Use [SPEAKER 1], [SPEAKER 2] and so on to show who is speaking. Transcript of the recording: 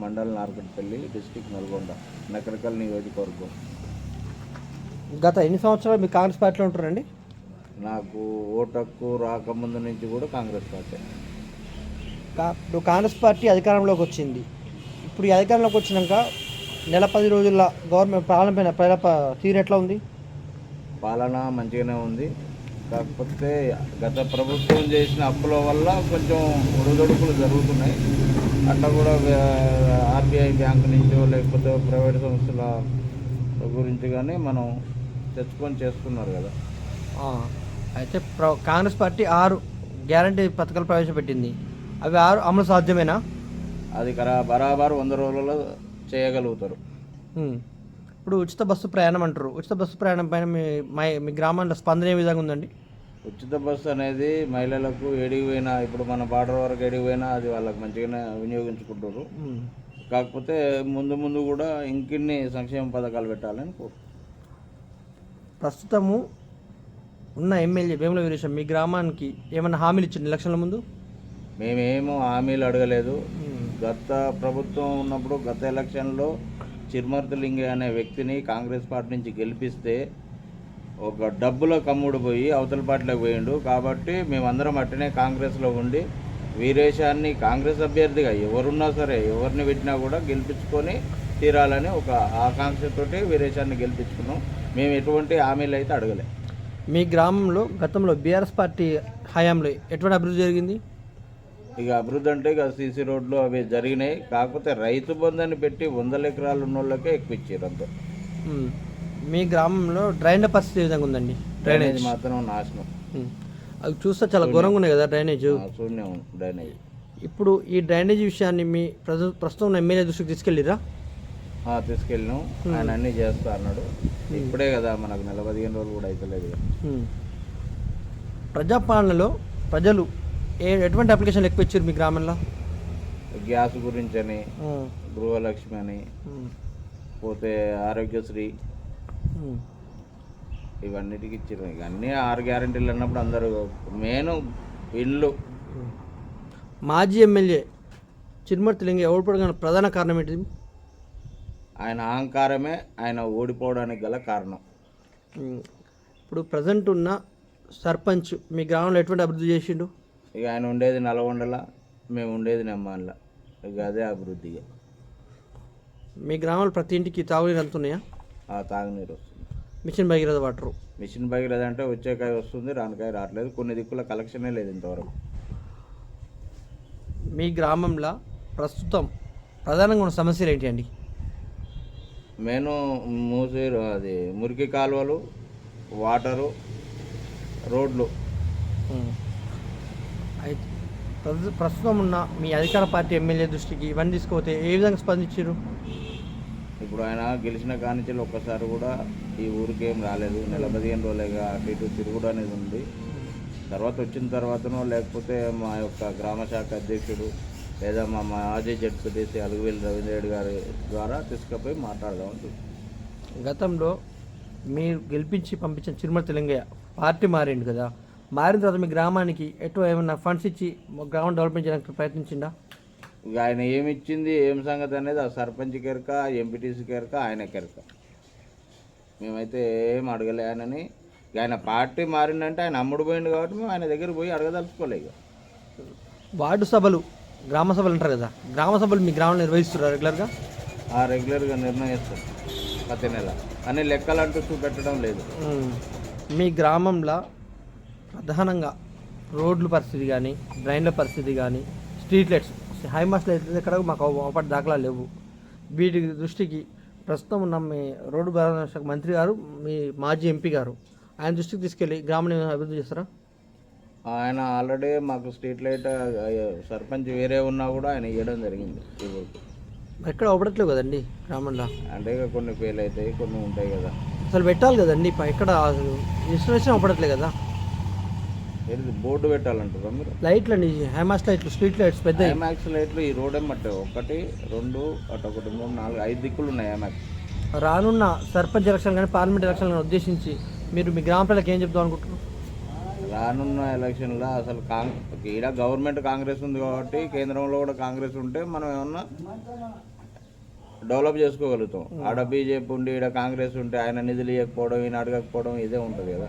[SPEAKER 1] Mandal Narketpally district Nalgonda Nakrekal నియోజకవర్గం.
[SPEAKER 2] గత ఎన్ని సంవత్సరాలు మీరు కాంగ్రెస్ పార్టీలో ఉంటారండి
[SPEAKER 1] నాకు ఓటక్కు రాకముందు నుంచి కూడా కాంగ్రెస్ పార్టీ.
[SPEAKER 2] కా- ఇప్పుడు కాంగ్రెస్ పార్టీ అధికారంలోకి వచ్చింది. ఇప్పుడు ఈ అధికారంలోకి వచ్చినాక నెల పది రోజుల గవర్నమెంట్ పాలన పైన తీరు ఎట్లా ఉంది?
[SPEAKER 1] పాలన మంచిగానే ఉంది. కాకపోతే గత ప్రభుత్వం చేసిన అప్పుల వల్ల కొంచెం ఒడిదొడుకులు జరుగుతున్నాయి. అట్లా కూడా ఆర్బీఐ బ్యాంక్ నుంచో లేకపోతే ప్రైవేట్ సంస్థల గురించి కానీ మనం తెచ్చుకొని చేస్తున్నారు కదా.
[SPEAKER 2] అయితే కాంగ్రెస్ పార్టీ ఆరు గ్యారంటీ పథకాలు ప్రవేశపెట్టింది. అవి ఆరు అమలు సాధ్యమేనా?
[SPEAKER 1] అది కరా బరాబర్ వంద రోజులలో చేయగలుగుతారు.
[SPEAKER 2] ఇప్పుడు ఉచిత బస్సు ప్రయాణం అంటారు. ఉచిత బస్సు ప్రయాణం పైన మీ మై- మీ గ్రామంలో స్పందన ఏ విధంగా ఉందండి?
[SPEAKER 1] ఉచిత బస్సు అనేది మహిళలకు ఏడికి పోయినా ఇప్పుడు మన బార్డర్ వరకు ఏడికి పోయినా అది వాళ్ళకి మంచిగానే వినియోగించుకుంటారు. కాకపోతే ముందు ముందు కూడా ఇంకిన్ని సంక్షేమ పథకాలు పెట్టాలని కోరు
[SPEAKER 2] ప్రస్తుతము ఉన్న ఎమ్మెల్యే వేముల వీరేశం మీ గ్రామానికి ఏమైనా హామీలు ఇచ్చింది ఎలక్షన్ల ముందు
[SPEAKER 1] మేమేమో హామీలు అడగలేదు. గత ప్రభుత్వం ఉన్నప్పుడు గత ఎలక్షన్లో చిర్మర్తి లింగయ్య అనే వ్యక్తిని కాంగ్రెస్ పార్టీ నుంచి గెలిపిస్తే ఒక డబ్బులో కమ్ముడు పోయి అవతల పార్టీలోకి పోయిండు. కాబట్టి మేమందరం అట్టనే కాంగ్రెస్లో ఉండి వీరేశాన్ని కాంగ్రెస్ అభ్యర్థిగా ఎవరున్నా సరే ఎవరిని పెట్టినా కూడా గెలిపించుకొని తీరాలని ఒక ఆకాంక్షతోటి వీరేశాన్ని గెలిపించుకున్నాం. మేము ఎటువంటి హామీలు అయితే అడగలే.
[SPEAKER 2] మీ గ్రామంలో గతంలో బీఆర్ఎస్ పార్టీ హయాంలో ఎటువంటి అభివృద్ధి జరిగింది?
[SPEAKER 1] ఇక అభివృద్ధి అంటే ఇక సీసీ రోడ్లు అవి జరిగినాయి. కాకపోతే రైతు బంధాన్ని పెట్టి వందల ఎకరాలు ఉన్న వాళ్ళకే ఎక్కువ ఇచ్చారు అంతే.
[SPEAKER 2] మీ గ్రామంలో డ్రైనేజ్ పరిస్థితి ఏ విధంగా ఉందండి? డ్రైనేజ్
[SPEAKER 1] మాత్రం నాశనం.
[SPEAKER 2] అవి చూస్తే చాలా ఘోరంగా ఉన్నాయి కదా డ్రైనేజ్?
[SPEAKER 1] డ్రైనేజ్.
[SPEAKER 2] ఇప్పుడు ఈ డ్రైనేజ్ విషయాన్ని మీ ప్రస్తుతం ఎమ్మెల్యే దృష్టికి తీసుకెళ్ళిరా?
[SPEAKER 1] తీసుకెళ్ళినాం. ఆయన అన్నీ చేస్తా అన్నాడు. ఇప్పుడే కదా మనకు నెల పదిహేను రోజులు కూడా అవుతలేదు.
[SPEAKER 2] ప్రజాపాలనలో ప్రజలు ఏ ఎటువంటి అప్లికేషన్లు ఎక్కువ ఇచ్చారు మీ గ్రామంలో?
[SPEAKER 1] గ్యాస్ గురించి అని గృహలక్ష్మి అని పోతే ఆరోగ్యశ్రీ ఇవన్నిటికి ఇచ్చారు ఇక అన్నీ ఆరు గ్యారెంటీలు అన్నప్పుడు అందరూ మెయిన్ ఇల్లు.
[SPEAKER 2] మాజీ ఎమ్మెల్యే చిరుమర్తి లింగ ఓడిపోవడానికి ప్రధాన కారణం ఏంటి?
[SPEAKER 1] ఆయన అహంకారమే ఆయన ఓడిపోవడానికి గల కారణం.
[SPEAKER 2] ఇప్పుడు ప్రజెంట్ ఉన్న సర్పంచ్ మీ గ్రామంలో ఎటువంటి అభివృద్ధి చేసిండు?
[SPEAKER 1] ఇక ఆయన ఉండేది నల్గొండల మేము ఉండేది నెమ్మాన్ల. ఇక అదే అభివృద్ధిగా
[SPEAKER 2] మీ గ్రామంలో ప్రతి ఇంటికి తాగునీరు అందుతున్నాయా?
[SPEAKER 1] ఆ తాగునీరు
[SPEAKER 2] mission Bhagiratha water.
[SPEAKER 1] Mission Bhagiratha అంటే వచ్చేకాయ వస్తుంది రానికాయ రావట్లేదు. కొన్ని దిక్కుల కలెక్షనే లేదు ఇంతవరకు.
[SPEAKER 2] మీ గ్రామంలో ప్రస్తుతం ప్రధానంగా ఉన్న సమస్యలు ఏంటి అండి?
[SPEAKER 1] మెయిన్ మూసి అది మురికి కాలువలు వాటరు రోడ్లు.
[SPEAKER 2] అయితే ప్రస్తు- ప్రస్తుతం ఉన్న మీ అధికార పార్టీ ఎమ్మెల్యే దృష్టికి ఇవన్నీ తీసుకుపోతే ఏ విధంగా స్పందించారు?
[SPEAKER 1] ఇప్పుడు ఆయన గెలిచిన కానించి ఒక్కసారి కూడా ఈ ఊరికి ఏం రాలేదు. నెల పదిహేను రోజులేగా అటు ఇటు తిరుగుడు అనేది ఉంది. తర్వాత వచ్చిన తర్వాతనో లేకపోతే మా యొక్క గ్రామ శాఖ అధ్యక్షుడు లేదా మా మాజీ జడ్పీటీసీ అలుగువేలి రవీంద్రరెడ్డి గారి ద్వారా తీసుకుపోయి మాట్లాడదామని చూస్తున్నాం.
[SPEAKER 2] గతంలో మీరు గెలిపించి పంపించిన చిరుమల తెలంగాణ పార్టీ మారిండు కదా. మారిన తర్వాత మీ గ్రామానికి ఎటు ఏమైనా ఫండ్స్ ఇచ్చి మా గ్రామం డెవలప్మెంట్ చేయడానికి ప్రయత్నించిందా
[SPEAKER 1] ఆయన ఏమి ఇచ్చింది ఏం సంగతి అనేది ఆ సర్పంచ్ కెరక ఎంపీటీసీ కెరక ఆయన కెరక. మేమైతే ఏం అడగలే ఆయనని. ఆయన పార్టీ మారిందంటే ఆయన అమ్ముడు పోయిండు కాబట్టి మేము ఆయన దగ్గర పోయి అడగదలుచుకోలే ఇక.
[SPEAKER 2] వార్డు సభలు గ్రామ సభలు అంటారు కదా గ్రామ సభలు మీ గ్రామంలో నిర్వహిస్తున్నారు రెగ్యులర్గా?
[SPEAKER 1] ఆ రెగ్యులర్గా నిర్ణయిస్తాం ప్రతి నెల. అని లెక్కలు అంటూ చూపెట్టడం లేదు.
[SPEAKER 2] మీ గ్రామంలో ప్రధానంగా రోడ్ల పరిస్థితి కానీ డ్రైన్ల పరిస్థితి కానీ street lights high mast lights ఎక్కడ మాకు ఒకటి దాఖలా లేవు. వీటి దృష్టికి ప్రస్తుతం ఉన్న మీ రోడ్డు శాఖ మంత్రి గారు మీ మాజీ ఎంపీ గారు ఆయన దృష్టికి తీసుకెళ్ళి గ్రామాన్ని అభివృద్ధి చేస్తారా?
[SPEAKER 1] ఆయన ఆల్రెడీ మాకు స్ట్రీట్ లైట్ సర్పంచ్ వేరే ఉన్నా కూడా ఆయన ఇవ్వడం జరిగింది
[SPEAKER 2] ఎక్కడ అవ్వట్లేదు కదండి గ్రామంలో?
[SPEAKER 1] అంటే ఇక కొన్ని ఫెయిల్ అవుతాయి కొన్ని ఉంటాయి కదా.
[SPEAKER 2] అసలు పెట్టాలి కదండి ఎక్కడ ఇన్స్టలేషన్ అవ్వట్లేదు కదా?
[SPEAKER 1] బోర్డు పెట్టాలంటారా మీరు?
[SPEAKER 2] లైట్లు అండి హైమాస్ లైట్లు స్ట్రీట్ లైట్స్ పెద్ద
[SPEAKER 1] ఐమాక్స్ లైట్లు ఈ రోడ్ ఏమంటే ఒకటి రెండు అటు ఒకటి మూడు నాలుగు ఐదు దిక్కులు ఉన్నాయి ఐమాక్స్
[SPEAKER 2] రానున్న సర్పంచ్ ఎలక్షన్ కానీ పార్లమెంట్ ఎలక్షన్ కానీ ఉద్దేశించి మీరు మీ గ్రామ ప్రజలకు ఏం చెప్దాం అనుకుంటున్నారు?
[SPEAKER 1] రానున్న ఎలక్షన్లో అసలు కాంగ్ ఈడ గవర్నమెంట్ కాంగ్రెస్ ఉంది కాబట్టి కేంద్రంలో కూడా కాంగ్రెస్ ఉంటే మనం ఏమన్నా డెవలప్ చేసుకోగలుగుతాం. ఆడ బీజేపీ ఉండి ఈడ కాంగ్రెస్ ఉంటే ఆయన నిధులు ఇవ్వకపోవడం ఈయన అడగకపోవడం ఇదే ఉంటుంది కదా.